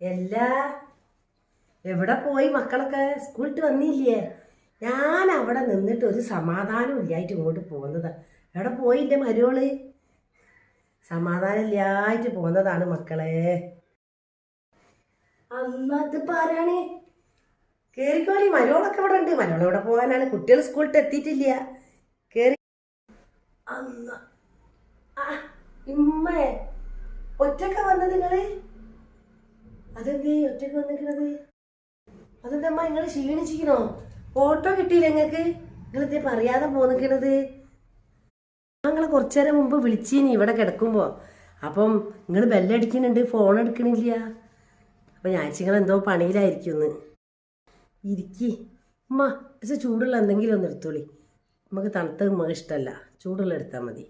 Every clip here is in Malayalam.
എല്ലാ എവിടെ പോയി മക്കളൊക്കെ സ്കൂളിട്ട് വന്നില്ലേ? ഞാൻ അവിടെ നിന്നിട്ട് ഒരു സമാധാനം ഇല്ലായിട്ട് ഇങ്ങോട്ട് പോകുന്നത്. എവിടെ പോയില്ലേ മരുവൾ സമാധാനം ഇല്ലായിട്ട് പോകുന്നതാണ് മക്കളെ. അന്നത് പാരാണ് ആരാണ്? കേറിക്കോളി മരുവളൊക്കെ ഇവിടെ ഉണ്ട്. മരുവൾ ഇവിടെ പോകാനാണ്. കുട്ടികൾ സ്കൂളിൽ എത്തിയിട്ടില്ല. കേറി അമ്മ ഇമ്മേ ഒറ്റക്ക വന്നത് നിങ്ങൾ? അതെന്തേ? ഒറ്റയ്ക്ക് വന്നിക്കണത് അതെന്തമ്മ നിങ്ങൾ ക്ഷീണിച്ചിരിക്കണോ? ഓട്ടോ കിട്ടിയില്ല നിങ്ങൾക്ക് നിങ്ങൾ എന്തേ പറയാതെ പോന്നിക്കണത്? ഞങ്ങൾ കുറച്ചു നേരം മുമ്പ് വിളിച്ചീനി ഇവിടെ കിടക്കുമ്പോൾ അപ്പം നിങ്ങൾ ബെല്ലടിക്കുന്നുണ്ട് ഫോൺ എടുക്കണില്ല. അപ്പം ഞാൻ നിങ്ങൾ എന്തോ പണിയിലായിരിക്കും ഒന്ന് ഇരിക്കി. ഉമ്മ പക്ഷെ ചൂടുള്ള എന്തെങ്കിലും ഒന്ന് എടുത്തോളി. നമുക്ക് തണുത്ത ഉമ്മ ഇഷ്ടമല്ല ചൂടുള്ള എടുത്താൽ മതി.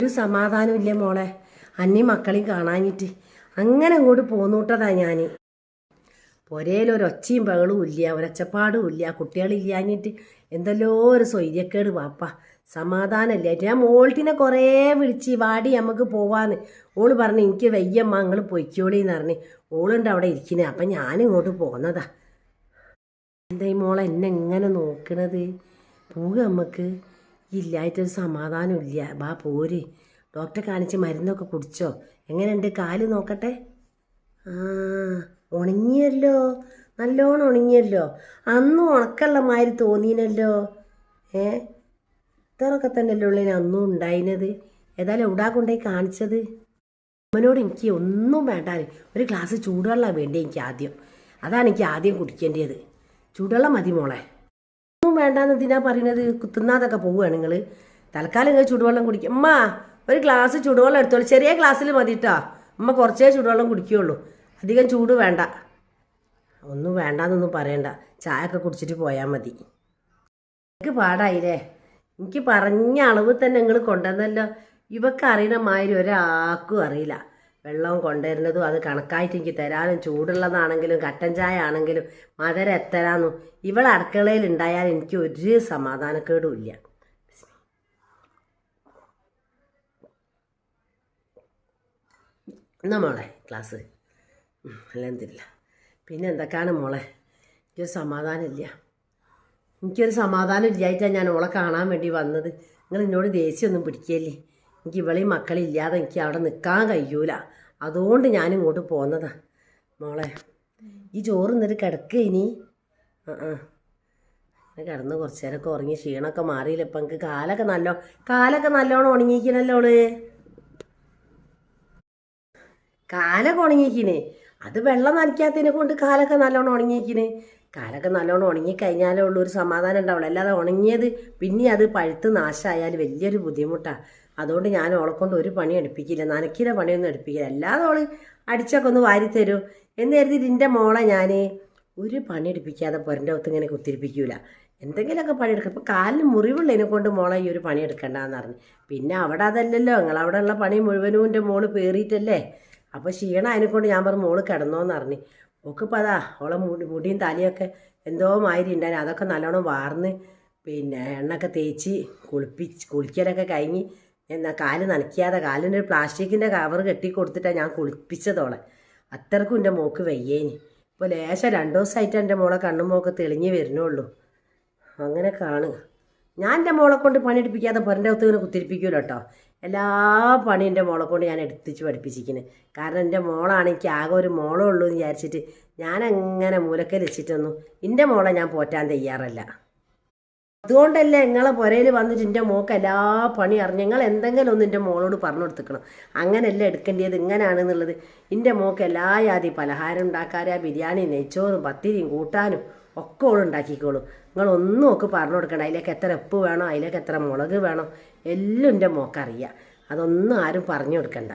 ഒരു സമാധാനം ഇല്ല മോളെ? അന്നി മക്കളെയും കാണാഞ്ഞിട്ട്. അങ്ങനെ അങ്ങോട്ട് പോന്നൂട്ടതാ ഞാൻ ഒരേലൊരൊച്ചയും പകളും ഇല്ല ഒരച്ചപ്പാടും ഇല്ല. കുട്ടികളില്ലാഞ്ഞിട്ട് എന്തെല്ലോ ഒരു സ്വൈര്യക്കേട് വാപ്പ. സമാധാനമില്ല. ഞാൻ മോൾട്ടിനെ കുറേ വിളിച്ച് വാടി നമുക്ക് പോവാന്ന്. ഓൾ പറഞ്ഞു എനിക്ക് വയ്യമ്മ നിങ്ങൾ പൊയ്ക്കോളിന്ന് പറഞ്ഞ്. ഓളുണ്ട് അവിടെ ഇരിക്കുന്നത് അപ്പം ഞാനിങ്ങോട്ട് പോന്നതാ. എന്താ ഈ മോളെ എന്നെ എങ്ങനെ നോക്കണത്? പോവുക നമുക്ക് ഇല്ലായിട്ടൊരു സമാധാനം ഇല്ല ബാ പോര്. ഡോക്ടറെ കാണിച്ച് മരുന്നൊക്കെ കുടിച്ചോ? എങ്ങനെയുണ്ട്? കാൽ നോക്കട്ടെ? ആ ഉണങ്ങിയല്ലോ. നല്ലോണം ഉണങ്ങിയല്ലോ. അന്നും ഉണക്കുള്ള മാതിരി തോന്നീനല്ലോ. ഏ? ഇത്രയൊക്കെ തന്നെയല്ലേ ഉള്ളതിന് അന്നും ഉണ്ടായിരുന്നത് ഏതായാലും എവിടാ കൊണ്ടുപോയി കാണിച്ചത്? അമ്മനോട് എനിക്ക് ഒന്നും വേണ്ട ഒരു ഗ്ലാസ് ചൂടുവെള്ളം വേണ്ടേ എനിക്ക് ആദ്യം. അതാണ് എനിക്ക് ആദ്യം കുടിക്കേണ്ടത് ചൂടുവെള്ളം മതി മോളെ. ഒന്നും വേണ്ടാന്ന് എന്തിനാ പറയുന്നത് തിന്നാതൊക്കെ പോവുകയാണ് നിങ്ങൾ തൽക്കാലം നിങ്ങൾ ചൂടുവെള്ളം കുടിക്കും. അമ്മ ഒരു ഗ്ലാസ് ചൂടുവെള്ളം എടുത്തോളൂ. ചെറിയ ഗ്ലാസ്സിൽ മതി കേട്ടോ അമ്മ കുറച്ചേ ചൂടുവെള്ളം കുടിക്കുകയുള്ളൂ അധികം ചൂട് വേണ്ട. ഒന്നും വേണ്ടാന്നൊന്നും പറയണ്ട. ചായ ഒക്കെ കുടിച്ചിട്ട് പോയാൽ മതി. എനിക്ക് പാടായില്ലേ? എനിക്ക് പറഞ്ഞ അളവ് തന്നെ നിങ്ങൾ കൊണ്ടുവന്നല്ലോ. ഇവക്ക് അറിയണ മാതിരി ഒരാൾക്കും അറിയില്ല. വെള്ളം കൊണ്ടുവരുന്നതും അത് കണക്കായിട്ട് എനിക്ക് തരാനും ചൂടുള്ളതാണെങ്കിലും കട്ടൻ ചായ ആണെങ്കിലും മധുരം എത്തരാന്നും ഇവൾ അടുക്കളയിൽ ഉണ്ടായാൽ എനിക്ക് ഒരു സമാധാനക്കേടും ഇല്ല. എന്നാ മോളെ ക്ലാസ്? അല്ലെന്തില്ല പിന്നെ എന്തൊക്കെയാണ് മോളെ? എനിക്കൊരു സമാധാനമില്ല. എനിക്കൊരു സമാധാനം ഇല്ലായിട്ടാണ് ഞാൻ ഓളെ കാണാൻ വേണ്ടി വന്നത്. നിങ്ങൾ എന്നോട് ദേഷ്യമൊന്നും പിടിക്കല്ലേ? എനിക്ക് ഇവളീ മക്കളില്ലാതെ എനിക്ക് അവിടെ നിൽക്കാൻ കഴിയൂല. അതുകൊണ്ട് ഞാൻ ഇങ്ങോട്ട് പോന്നതാ. മോളെ ഈ ചോറ് എന്നിട്ട് കിടക്കുക ഇനി. ആ ആ. കിടന്ന് കുറച്ച് നേരമൊക്കെ ഉറങ്ങി ക്ഷീണമൊക്കെ മാറിയില്ല? ഇപ്പം എനിക്ക് കാലൊക്കെ നല്ലോ കാലൊക്കെ നല്ലോണം ഉണങ്ങിയിരിക്കണല്ലോ ഓൾ. കാലൊക്കെ ഉണങ്ങിയിരിക്കണേ അത് വെള്ളം നനയ്ക്കാത്തതിനെ കൊണ്ട് കാലൊക്കെ നല്ലോണം ഉണങ്ങിയിക്കിനെ. കാലൊക്കെ നല്ലോണം ഉണങ്ങിക്കഴിഞ്ഞാലേ ഉള്ളൂ ഒരു സമാധാനം ഉണ്ടാവുള്ളൂ. അല്ലാതെ ഉണങ്ങിയത് പിന്നെ അത് പഴുത്ത് നാശമായാൽ വലിയൊരു ബുദ്ധിമുട്ടാണ് അതുകൊണ്ട് ഞാൻ ഓളെ കൊണ്ട് ഒരു പണി എടുപ്പിക്കില്ല. നനയ്ക്കിന്റെ പണിയൊന്നും എടുപ്പിക്കില്ല. അല്ലാതെ ഓൾ അടിച്ചൊക്കെ ഒന്ന് വാരി തരൂ. എന്ന് എന്റെ മോളെ ഞാൻ ഒരു പണി എടുപ്പിക്കാതെ പൊരന്റെ ഒത്ത് ഇങ്ങനെ കുത്തിരിപ്പിക്കൂല. എന്തെങ്കിലുമൊക്കെ പണിയെടുക്കും ഇപ്പോൾ കാലിന് മുറിവുള്ളതിനെ കൊണ്ട് മോളെ ഈ ഒരു പണി എടുക്കണ്ടെന്ന് പറഞ്ഞു. പിന്നെ അവിടെ അതല്ലല്ലോ. നിങ്ങളവിടെ ഉള്ള പണി മുഴുവനും എന്റെ മോൾ പേറിയിട്ടല്ലേ? അപ്പോൾ ക്ഷീണം അതിനെക്കൊണ്ട് ഞാൻ പറഞ്ഞു മോൾ കിടന്നോന്ന് പറഞ്ഞു ഓക്കിപ്പോൾ അതാ ഓളെ മുടി മുടിയും തലയൊക്കെ എന്തോ മാതിരി അതൊക്കെ നല്ലോണം വാർന്ന് പിന്നെ എണ്ണൊക്കെ തേച്ച് കുളിപ്പിച്ച് കുളിക്കലൊക്കെ കഴിഞ്ഞ് എന്നാ കാൽ നനയ്ക്കാതെ കാലിന്റെ ഒരു പ്ലാസ്റ്റിക്കിന്റെ കവർ കെട്ടി കൊടുത്തിട്ടാണ് ഞാൻ കുളിപ്പിച്ചതോളെ അത്രക്കും എന്റെ മോക്ക് വയ്യേനി. ഇപ്പോൾ ലേശം രണ്ട് ദിവസമായിട്ട് എന്റെ മോളെ കണ്ണും മോക്ക് തെളിഞ്ഞ് വരുന്നുള്ളൂ. അങ്ങനെ കാണുക ഞാൻ എന്റെ മോളെ കൊണ്ട് പണിയെടുപ്പിക്കാതെ പൊരന്റെ അകത്ത് ഇങ്ങനെ കുത്തിരിപ്പിക്കൂല കേട്ടോ എല്ലാ പണിയും എന്റെ മോളെ കൊണ്ട് ഞാൻ എടുത്തിച്ച് പഠിപ്പിച്ചിരിക്കുന്നത് കാരണം എന്റെ മോളാണ് എനിക്ക് ആകെ ഒരു മോളേ ഉള്ളൂ എന്ന് വിചാരിച്ചിട്ട് ഞാൻ അങ്ങനെ മൂലക്കൽ വെച്ചിട്ടൊന്നും എന്റെ മോളെ ഞാൻ പോറ്റാൻ തയ്യാറല്ല. അതുകൊണ്ടല്ലേ നിങ്ങളെ പുരയിൽ വന്നിട്ട് എന്റെ മോക്ക് എല്ലാ പണി അറിഞ്ഞ് നിങ്ങൾ എന്തെങ്കിലും ഒന്ന് എന്റെ മോളോട് പറഞ്ഞു കൊടുത്തിക്കണം. അങ്ങനെയല്ല എടുക്കേണ്ടത് ഇങ്ങനെയാണെന്നുള്ളത് എന്റെ മോക്ക് എല്ലാ ജാതി പലഹാരം ഉണ്ടാക്കാരാ ബിരിയാണി നെയ്ച്ചോറും പത്തിരിയും കൂട്ടാനും ഒക്കെ ഓൾ ഉണ്ടാക്കിക്കോളും. നിങ്ങൾ ഒന്നും ഒക്കെ പറഞ്ഞു കൊടുക്കണം അതിലേക്ക് എത്ര ഉപ്പ് വേണോ അതിലേക്ക് എത്ര മുളക് വേണോ എല്ലാം എന്റെ മോക്കറിയാം അതൊന്നും ആരും പറഞ്ഞു കൊടുക്കണ്ട.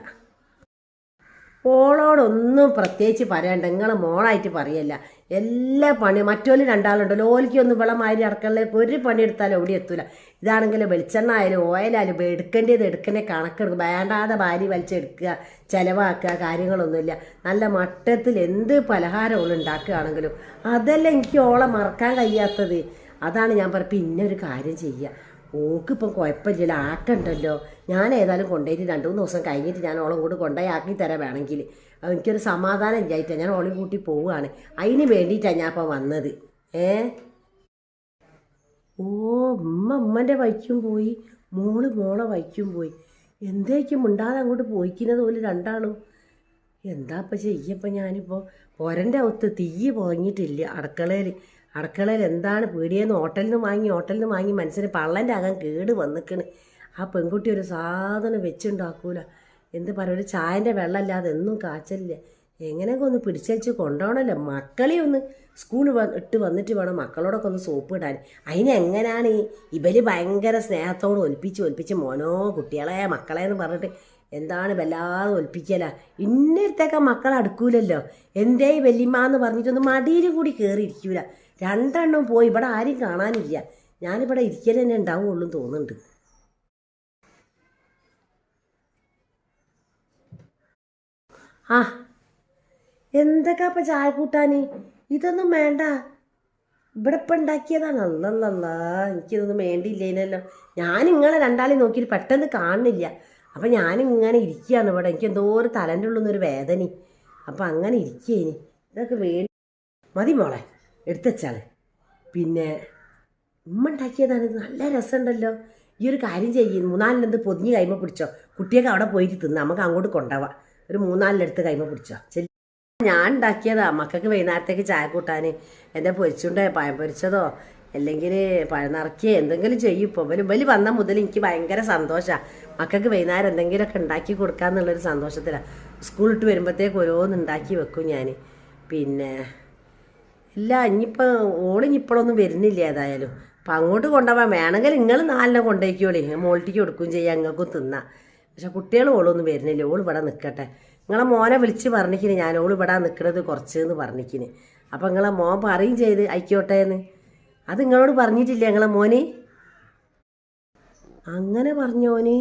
ഓളോടൊന്നും പ്രത്യേകിച്ച് പറയണ്ട. നിങ്ങൾ മോളായിട്ട് പറയല്ല. എല്ലാ പണി മറ്റോൽ രണ്ടാളുണ്ടല്ലോ ഓലിക്കൊന്നും ഒന്നും മാതിരി അടക്കളയിലേക്ക് ഒരു പണി എടുത്താലും എവിടെ എത്തൂല. ഇതാണെങ്കിൽ വെളിച്ചെണ്ണ ആയാലും ഓയിലായാലും എടുക്കേണ്ടത് എടുക്കണേ കണക്കെടുക്കും വേണ്ടാതെ ഭാര്യ വലിച്ചെടുക്കുക ചിലവാക്കുക കാര്യങ്ങളൊന്നുമില്ല. നല്ല മട്ടത്തിൽ എന്ത് പലഹാരം ഓൾ ഉണ്ടാക്കുകയാണെങ്കിലും അതല്ല എനിക്ക് ഓളെ മറക്കാൻ കഴിയാത്തത്. അതാണ് ഞാൻ പറ പിന്നെ ഒരു കാര്യം ചെയ്യുക. ഓക്കിപ്പം കുഴപ്പമില്ല ആക്കണ്ടല്ലോ. ഞാൻ ഏതായാലും കൊണ്ടുപോയിട്ട് രണ്ട് മൂന്ന് ദിവസം കഴിഞ്ഞിട്ട് ഞാൻ ഓളം കൂടി കൊണ്ടുപോയി ആക്കി തരാം വേണമെങ്കിൽ. എനിക്കൊരു സമാധാനം ഇല്ലായിട്ടാണ് ഞാൻ ഓളി കൂട്ടി പോവുകയാണ്. അതിന് വേണ്ടിയിട്ടാണ് ഞാൻ അപ്പം വന്നത്. ഏ? ഓ ഉമ്മ ഉമ്മന്റെ വൈക്കും പോയി. മോൾ മോളെ വൈക്കും പോയി. എന്തേക്കും മിണ്ടാതെ അങ്ങോട്ട് പോയിക്കുന്നത് പോലെ രണ്ടാളും. എന്താ ഇപ്പം ചെയ്യപ്പം ഞാനിപ്പോൾ പൊരന്റെ ഒത്ത് തീ പോങ്ങിയിട്ടില്ല അടുക്കളയിൽ. അടുക്കളയിൽ എന്താണ് പീടിയെന്ന് ഹോട്ടലിൽ നിന്ന് വാങ്ങി ഹോട്ടലിൽ നിന്ന് വാങ്ങി മനസ്സിന് പള്ളന്റെ അകം കേട് വന്നിക്കണ്. ആ പെൺകുട്ടി ഒരു സാധനം വെച്ചുണ്ടാക്കൂല. എന്ത് പറയുക ഒരു ചായന്റെ വെള്ളമല്ലാതെ എന്നും കാച്ചലില്ല. എങ്ങനെയൊക്കെ ഒന്ന് പിടിച്ചു കൊണ്ടുപോകണമല്ലോ മക്കളെ ഒന്ന് സ്കൂളിൽ ഇട്ട് വന്നിട്ട് വേണം മക്കളോടൊക്കെ ഒന്ന് സോപ്പ് ഇടാൻ. അതിനെങ്ങനെയാണ് ഈ ഇവർ ഭയങ്കര സ്നേഹത്തോട് ഒലിപ്പിച്ച് ഒലിപ്പിച്ച് മോനോ കുട്ടികളെ മക്കളെ എന്ന് പറഞ്ഞിട്ട് എന്താണ് വല്ലാതെ ഒൽപ്പിക്കല ഇന്നടുത്തേക്ക് മക്കൾ അടുക്കൂലല്ലോ? എന്തേ വല്യമ്മ എന്ന് പറഞ്ഞിട്ടൊന്ന് മടിയിൽ കൂടി കയറി ഇരിക്കൂല രണ്ടെണ്ണം പോയി ഇവിടെ ആരും കാണാനില്ല. ഞാനിവിടെ ഇരിക്കൽ തന്നെ ഉണ്ടാവുള്ളൂ തോന്നുന്നുണ്ട്. ആ എന്തൊക്കെ അപ്പം ചായ കൂട്ടാൻ ഇതൊന്നും വേണ്ട. ഇവിടെ ഇപ്പം ഉണ്ടാക്കിയതാണ് അല്ലല്ല എനിക്കിതൊന്നും വേണ്ടിയില്ലേനല്ലോ. ഞാൻ നിങ്ങളെ രണ്ടാളെ നോക്കിയിട്ട് പെട്ടെന്ന് കാണുന്നില്ല. അപ്പം ഞാനിങ്ങനെ ഇരിക്കുകയാണ് ഇവിടെ. എനിക്ക് എന്തോ ഒരു തലന്റെ ഉള്ളൊരു വേദന അപ്പം അങ്ങനെ ഇരിക്കേനി. ഇതൊക്കെ വേണ്ടി മതി മോളെ. എടുത്തുവച്ചാൾ പിന്നെ ഉമ്മ ഉണ്ടാക്കിയതാണ്. നല്ല രസമുണ്ടല്ലോ. ഈ ഒരു കാര്യം ചെയ്യും. മൂന്നാലിനെന്ത് പൊതിഞ്ഞ് കൈമ പിടിച്ചോ. കുട്ടിയൊക്കെ അവിടെ പോയിട്ട് തിന്ന്. നമുക്ക് അങ്ങോട്ട് കൊണ്ടുപോവാം. ഒരു മൂന്നാലിനെടുത്ത് കൈമ പിടിച്ചോ. ചെല്ലി ഞാൻ ഉണ്ടാക്കിയതാ. മക്കൾക്ക് വൈകുന്നേരത്തേക്ക് ചായ കൂട്ടാൻ. എന്താ പൊരിച്ചുണ്ടോ? പഴം പൊരിച്ചതോ? അല്ലെങ്കിൽ പഴം നിറക്കിയോ? എന്തെങ്കിലും ചെയ്യും ഇപ്പോൾ വലിയ വലിയ വന്ന മുതൽ എനിക്ക് ഭയങ്കര സന്തോഷമാണ് മക്കൾക്ക് വൈകുന്നേരം എന്തെങ്കിലുമൊക്കെ ഉണ്ടാക്കി കൊടുക്കാന്നുള്ളൊരു സന്തോഷത്തിലാണ് സ്കൂളിട്ട് വരുമ്പോഴത്തേക്ക് ഓരോന്ന് ഉണ്ടാക്കി വെക്കും ഞാൻ പിന്നെ ഇല്ല ഇനിയിപ്പോൾ ഓളിനിപ്പോഴൊന്നും വരുന്നില്ല ഏതായാലും. അപ്പം അങ്ങോട്ട് കൊണ്ടുപോകാൻ വേണമെങ്കിൽ നിങ്ങൾ നാലിനെ കൊണ്ടുപോയിക്കോളി. മോൾട്ടിക്ക് കൊടുക്കുകയും ചെയ്യാം ഞങ്ങൾക്കും തിന്നാം. പക്ഷെ കുട്ടികൾ ഓളൊന്നും വരുന്നില്ല. ഓൾ ഇവിടെ നിൽക്കട്ടെ നിങ്ങളെ മോനെ വിളിച്ച് പറഞ്ഞിക്കിന് ഞാൻ. ഓൾ ഇവിടെ നിൽക്കണത് കുറച്ച് എന്ന് പറഞ്ഞിക്കിന്. അപ്പം നിങ്ങളെ മോൻ പറയും ചെയ്ത് ആയിക്കോട്ടെ എന്ന് അത് നിങ്ങളോട് പറഞ്ഞിട്ടില്ല നിങ്ങളെ മോന്? അങ്ങനെ പറഞ്ഞോന്.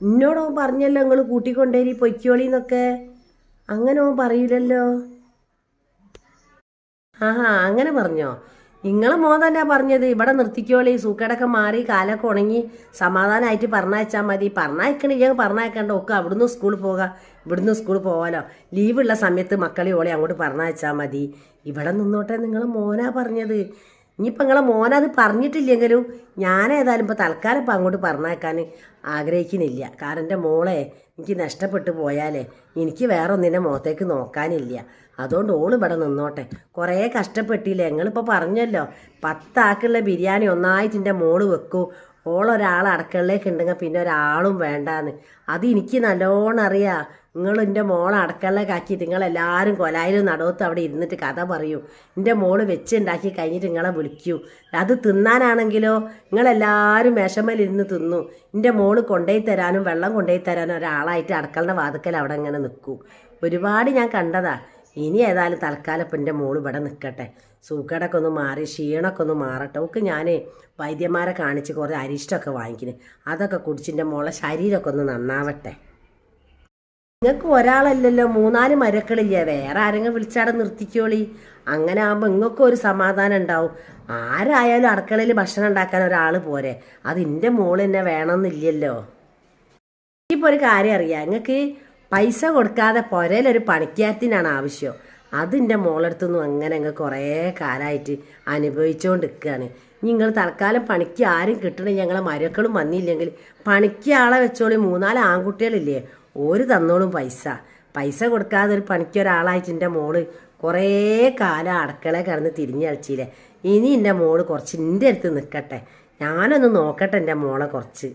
എന്നോട് ഓൻ പറഞ്ഞല്ലോ നിങ്ങൾ കൂട്ടിക്കൊണ്ടേരി പൊയ്ക്കോളി എന്നൊക്കെ അങ്ങനെ ഓൻ പറയില്ലല്ലോ ആഹാ അങ്ങനെ പറഞ്ഞോ? നിങ്ങളെ മോൻ തന്നെ പറഞ്ഞത്. ഇവിടെ നിർത്തിക്കോളി. സൂക്കേടൊക്കെ മാറി കാലൊക്കെ ഉണങ്ങി. സമാധാനമായിട്ട് പറഞ്ഞയച്ചാൽ മതി. പറഞ്ഞയക്കണില്ല പറഞ്ഞയക്കണ്ട. ഒക്കെ അവിടുന്ന് സ്കൂളിൽ പോകാം. ഇവിടുന്ന് സ്കൂളിൽ പോകാലോ ലീവുള്ള സമയത്ത് മക്കളെ ഓളെ അങ്ങോട്ട് പറഞ്ഞയച്ചാൽ മതി. ഇവിടെ നിന്നോട്ടെ നിങ്ങളെ മോനാ പറഞ്ഞത്. ഇനിയിപ്പോൾ നിങ്ങളെ മോനത് പറഞ്ഞിട്ടില്ലെങ്കിലും ഞാൻ ഏതായാലും ഇപ്പോൾ തൽക്കാലം ഇപ്പം അങ്ങോട്ട് പറഞ്ഞേക്കാൻ ആഗ്രഹിക്കുന്നില്ല. കാരണം എന്റെ മോളെ എനിക്ക് നഷ്ടപ്പെട്ടു പോയാലേ എനിക്ക് വേറെ ഒന്നിന്റെ മുഖത്തേക്ക് നോക്കാനില്ല. അതുകൊണ്ട് ഓൾ ഇവിടെ നിന്നോട്ടെ. കുറേ കഷ്ടപ്പെട്ടില്ലേ? നിങ്ങളിപ്പോൾ പറഞ്ഞല്ലോ പത്താക്കുള്ള ബിരിയാണി ഒന്നായിട്ട് എന്റെ മോൾ വെക്കൂ. ഓളൊരാൾ അടുക്കളയിലേക്ക് ഉണ്ടെങ്കിൽ പിന്നെ ഒരാളും വേണ്ടാന്ന്. അത് എനിക്ക് നല്ലോണം അറിയാം. നിങ്ങൾ എന്റെ മോളെ അടുക്കളയിലേക്ക് ആക്കിയിട്ട് നിങ്ങളെല്ലാവരും കൊലായിലും നടവത്ത് അവിടെ ഇരുന്നിട്ട് കഥ പറയൂ. എന്റെ മോൾ വെച്ചുണ്ടാക്കി കഴിഞ്ഞിട്ട് നിങ്ങളെ വിളിക്കൂ. അത് തിന്നാനാണെങ്കിലോ? നിങ്ങളെല്ലാവരും മേശമേലിരുന്ന് തിന്നു. എന്റെ മോൾ കൊണ്ടുപോയി തരാനും വെള്ളം കൊണ്ടുപോയി തരാനും ഒരാളായിട്ട് അടുക്കളയുടെ വാതുക്കൽ അവിടെ ഇങ്ങനെ നിൽക്കും. ഒരുപാട് ഞാൻ കണ്ടതാ. ഇനി ഏതായാലും തൽക്കാലം ഇപ്പം എന്റെ മോൾ ഇവിടെ നിൽക്കട്ടെ. സൂക്കേടൊക്കെ ഒന്ന് മാറി ക്ഷീണമൊക്കെ ഒന്ന് മാറട്ടെ. ഒക്കെ ഞാൻ വൈദ്യന്മാരെ കാണിച്ച് കുറേ അരിഷ്ടമൊക്കെ വാങ്ങിക്കുന്നു അതൊക്കെ കുടിച്ചിന്റെ മോളെ ശരീരമൊക്കെ ഒന്ന് നന്നാവട്ടെ. നിങ്ങൾക്ക് ഒരാളല്ലല്ലോ മൂന്നാൽ മരക്കളില്ലേ. വേറെ ആരെങ്കിലും വിളിച്ചാടെ നിർത്തിക്കോളി. അങ്ങനെ ആകുമ്പോൾ നിങ്ങൾക്ക് ഒരു സമാധാനം ഉണ്ടാവും. ആരായാലും അടുക്കളയിൽ ഭക്ഷണം ഉണ്ടാക്കാൻ ഒരാൾ പോരെ. അത് എന്റെ മോൾ തന്നെ വേണമെന്നില്ലല്ലോ. ഇപ്പോൾ ഒരു കാര്യം അറിയാം. നിങ്ങൾക്ക് പൈസ കൊടുക്കാതെ പുരയിലൊരു പണിക്കാത്തിനാണ് ആവശ്യം. അതിന്റെ മോളടുത്തൊന്നും അങ്ങനെ അങ്ങ് കുറേ കാലമായിട്ട് അനുഭവിച്ചുകൊണ്ട് നിൽക്കുകയാണ് നിങ്ങൾ തൽക്കാലം പണിക്ക് ആരും കിട്ടണേ ഞങ്ങളെ മരക്കളും വന്നില്ലെങ്കിൽ പണിക്ക് ആളെ വെച്ചോളി മൂന്നാൽ ആൺകുട്ടികളില്ലേ ഒരു തന്നോളും പൈസ. പൈസ കൊടുക്കാതെ ഒരു പണിക്ക് ഒരാളായിട്ട് എന്റെ മോൾ കുറേ കാലം അടുക്കള കിടന്ന് തിരിഞ്ഞളിച്ചില്ലേ ഇനി എന്റെ മോൾ കുറച്ച് എന്റെ അടുത്ത് നിൽക്കട്ടെ ഞാനൊന്ന് നോക്കട്ടെ എന്റെ മോളെ കുറച്ച്.